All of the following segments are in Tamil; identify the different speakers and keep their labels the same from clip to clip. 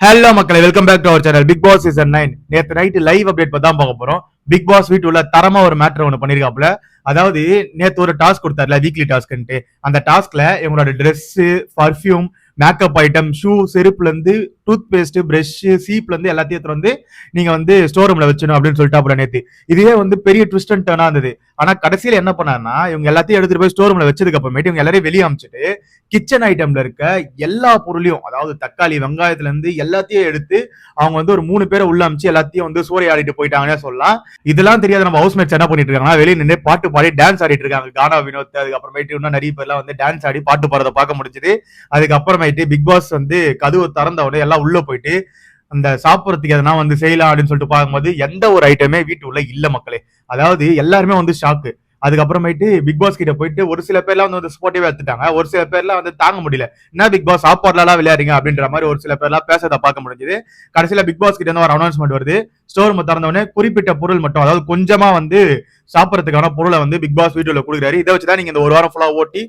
Speaker 1: ஹலோ மக்களை welcome back to our channel Bigg Boss season nine நேற்று நைட்டு லைவ் அப்டேட் பத்தி தான் பார்க்க போறோம். பிக் பாஸ் வீட்டுல தரமா ஒரு மேட்டர் ஒன்று பண்ணிருக்காப்ல அதாவது நேற்று ஒரு டாஸ்க் கொடுத்தாருல வீக்லி டாஸ்க்ன்ட்டு அந்த டாஸ்க்ல இவங்களோட dress perfume makeup item shoe செருப்புலேருந்து toothpaste brush சீப்லேருந்து எல்லாத்தையும் எடுத்து வந்து நீங்கள் வந்து ஸ்டோர் ரூமில் வச்சணும் அப்படின்னு சொல்லிட்டு அப்புறம் நேற்று இதுவே வந்து பெரிய ட்விஸ்ட் அண்ட் டர்னாக இருந்தது. ஆனால் கடைசியில் என்ன பண்ணாருன்னா இவங்க எல்லாத்தையும் எடுத்துகிட்டு போய் ஸ்டோர் ரூமில் வச்சதுக்கு அப்புறமேட்டு இவங்க எல்லாரையும் வெளியே அமைச்சிட்டு கிச்சன் ஐட்டமில் இருக்க எல்லா பொருளையும் அதாவது தக்காளி வெங்காயத்துலேருந்து எல்லாத்தையும் எடுத்து அவங்க வந்து ஒரு மூணு பேரை உள்ள அமைச்சு எல்லாத்தையும் வந்து சூறையாடிட்டு போயிட்டாங்கன்னே சொல்லலாம். இதெல்லாம் தெரியாது நம்ம ஹவுஸ்மேட்ஸ் என்ன பண்ணிட்டு இருக்காங்கன்னா வெளியே நின்று பாட்டு பாடி டான்ஸ் ஆடிட்டு இருக்காங்க. கானா வினோத் அதுக்கப்புறமேட்டு இன்னும் நிறைய பேர்லாம் வந்து டான்ஸ் ஆடி பாட்டு பாடுறத பார்க்க முடிஞ்சது. ஆயிட்டு பிக் பாஸ் வந்து கதவு திறந்த உடனே எல்லாம் உள்ள போயிட்டு அந்த சாப்பிட்றதுக்கு எதனா வந்து செய்யலாம் அப்படின்னு சொல்லிட்டு பார்க்கும்போது எந்த ஒரு ஐட்டமே வீட்டுக்குள்ள இல்ல மக்களே. அதாவது எல்லாருமே வந்து ஷாக்கு அதுக்கப்புறமேட்டு பிக் பாஸ் கிட்ட போயிட்டு ஒரு சில பேர்லாம் வந்து ஸ்போர்ட்டிவா எடுத்துட்டாங்க. ஒரு சில பேர்லாம் வந்து தாங்க முடியல. என்ன பிக் பாஸ் சாப்பாடுலாம் விளையாடுறீங்க அப்படின்ற மாதிரி ஒரு சில பேர்லாம் பேசத பார்க்க முடிஞ்சது. கடைசியில பிக் பாஸ் கிட்ட இருந்து ஒரு அனௌன்ஸ்மெண்ட் வருது. ஸ்டோர் திறந்தவொடனே குறிப்பிட்ட பொருள் மட்டும் அதாவது கொஞ்சமா வந்து சாப்பிட்றதுக்கான பொருளை வந்து பிக் பாஸ் வீடியோல கொடுக்குறாரு. இதை வச்சுதான் நீங்க இந்த ஒரு வாரம் ஃபுல்லா ஓட்டி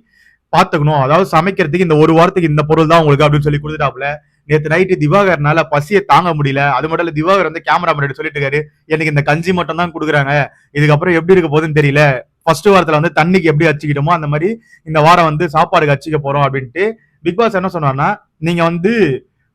Speaker 1: பாத்துக்கணும் அதாவது சமைக்கிறதுக்கு இந்த ஒரு வாரத்துக்கு இந்த பொருள் தான் உங்களுக்கு அப்படின்னு சொல்லி கொடுத்துட்டாப்ல நேற்று நைட்டு திவாகர்னால பசியை தாங்க முடியல. அது மட்டும் இல்ல திவாகர் வந்து கேமரா முன்னாடி சொல்லிட்டு இருக்காரு எனக்கு இந்த கஞ்சி மட்டும் தான் கொடுக்குறாங்க. இதுக்கப்புறம் எப்படி இருக்க போகுதுன்னு தெரியல. ஃபர்ஸ்ட் வாரத்துல வந்து தண்ணிக்கு எப்படி அச்சுக்கிட்டோமோ அந்த மாதிரி இந்த வாரம் வந்து சாப்பாடுக்கு அச்சிக்க போறோம் அப்படின்ட்டு பிக் பாஸ் என்ன சொன்னார்னா நீங்க வந்து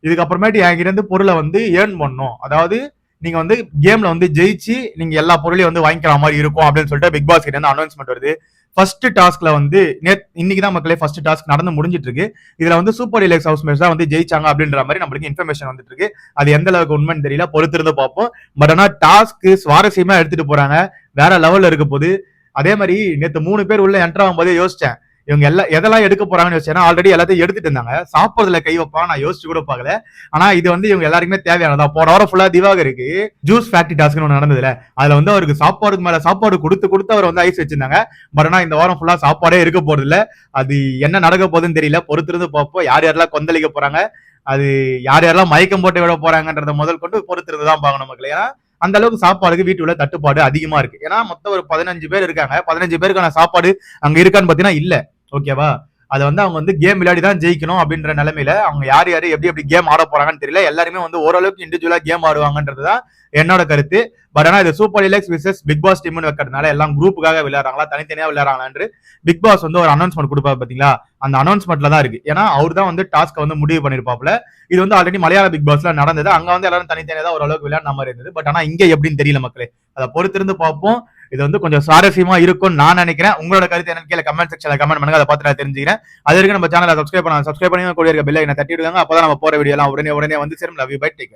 Speaker 1: இதுக்கப்புறமேட்டு என்கிட்ட பொருளை வந்து ஏர்ன் பண்ணும் அதாவது நீங்க வந்து கேம்ல வந்து ஜெயிச்சு நீங்க எல்லா பொருளையும் வந்து வாங்கிக்கிற மாதிரி இருக்கும் அப்படின்னு சொல்லிட்டு பிக் பாஸ் கிட்ட அனௌன்ஸ்மெண்ட் வருது. ஃபர்ஸ்ட் டாஸ்க்ல வந்து நே இன்னைக்கு தான் மக்களே ஃபர்ஸ்ட் டாஸ்க் நடந்து முடிஞ்சிட்டு இருக்கு இதுல வந்து சூப்பர் டிலக்ஸ் ஹவுஸ் மேட்ச் தான் வந்து ஜெயிச்சாங்க அப்படின்ற மாதிரி நம்மளுக்கு இன்ஃபர்மேஷன் வந்துட்டு இருக்கு அது எந்த அளவுக்கு உண்மைன்னு தெரியல பொறுத்திருந்து பார்ப்போம். பட் ஆனா டாஸ்க் சுவாரஸ்யமா எடுத்துட்டு போறாங்க. வேற லெவல்ல இருக்க போது அதே மாதிரி நேற்று மூணு பேர் உள்ள என்ட்ராகும் ஆகும்போதே யோசிச்சேன். இவங்க எல்லாம் எதெல்லாம் எடுக்க போறாங்கன்னு யோசிச்சேன் ஆல்ரெடி எல்லாத்தையும் எடுத்துட்டு இருந்தாங்க. சாப்பிட்றதுல கை வைப்பாங்க நான் யோசிச்சு கூட பார்க்கல. ஆனா இது வந்து இவங்க எல்லாருக்குமே தேவையானதா? போன வாரம் ஃபுல்லா திவாகருக்கு ஜூஸ் ஃபேக்டரி டாஸ்க்னு ஒன்று நடந்ததுல. அதுல வந்து அவருக்கு சாப்பாடுக்கு மேல சாப்பாடு கொடுத்து கொடுத்து அவர் வந்து ஐஸ் வச்சிருந்தாங்க. பட் ஆனா இந்த வாரம் ஃபுல்லா சாப்பாடே இருக்க போறது இல்ல அது என்ன நடக்க போகுதுன்னு தெரியல. பொறுத்திருந்து பார்ப்போம். யார் யாரெல்லாம் கொந்தளிக்க போறாங்க? அது யார் யாரெல்லாம் மயக்கம் போட்டு விட போறாங்கன்றத முதல் கொண்டு பொறுத்திருந்து தான் பார்க்கணும் மக்கள். ஏன்னா அந்த அளவுக்கு சாப்பாடுக்கு வீட்டுல தட்டுப்பாடு அதிகமா இருக்கு. ஏன்னா மொத்தம் ஒரு பதினஞ்சு பேர் இருக்காங்க. பதினஞ்சு பேருக்கான சாப்பாடு அங்க இருக்கான்னு பாத்தீங்கன்னா இல்ல. ஓகேவா அதை வந்து அவங்க வந்து கேம் விளையாடி தான் ஜெயிக்கணும் அப்படின்ற நிலைமையில அவங்க யார் யாரு எப்படி எப்படி கேம் ஆட போறாங்கன்னு தெரியல. எல்லாருமே வந்து ஓரளவுக்கு இண்டிவிஜுவலா கேம் ஆடுவாங்கன்றது தான் என்னோட கருத்து பட் ஆனா இது சூப்பர் இலக்ஸ் விசஸ் பிக் பாஸ் டீம்னு வைக்கிறதுனால எல்லாம் குரூப்புக்காக விளையாடுறாங்களா தனித்தனியா விளையாடுறாங்களான்னு பிக் பாஸ் வந்து ஒரு அனௌன்ஸ்மெண்ட் கொடுப்பாரு பாத்தீங்களா? அந்த அனௌன்ஸ்மெண்ட்ல தான் இருக்கு. ஏன்னா அவர் தான் வந்து டாஸ்க் வந்து முடிவு பண்ணிருப்பாப்ல இது வந்து ஆல்ரெடி மலையாள பிக் பாஸ்ல நடந்தது. அங்க வந்து எல்லாரும் தனித்தனியா தான் ஓரளவுக்கு விளையாடின மாதிரி இருந்தது. பட் ஆனா இங்க எப்படின்னு தெரியல மக்களே. அதை பொறுத்திருந்து பார்ப்போம். இது வந்து கொஞ்சம் சுவாரஸ்யமா இருக்கும்னு நான் நினைக்கிறேன். உங்களோட கருத்து என்னன்னு கீழே கமெண்ட் செக்ஷன்ல கமெண்ட் பண்ணுங்க. அதை பார்த்து நான் தெரிஞ்சுக்கிறேன். அது வரைக்கும் நம்ம சேனலை சப்ஸ்கிரைப் பண்ணலாம் சப்ஸ்கிரைப் பண்ணி கூட இருக்க பெல்லை என்ன தட்டி விடுவாங்க அப்பதான் நம்ம போற வீடியோ எல்லாம் உடனே உடனே வந்து சேரும். Love you bye take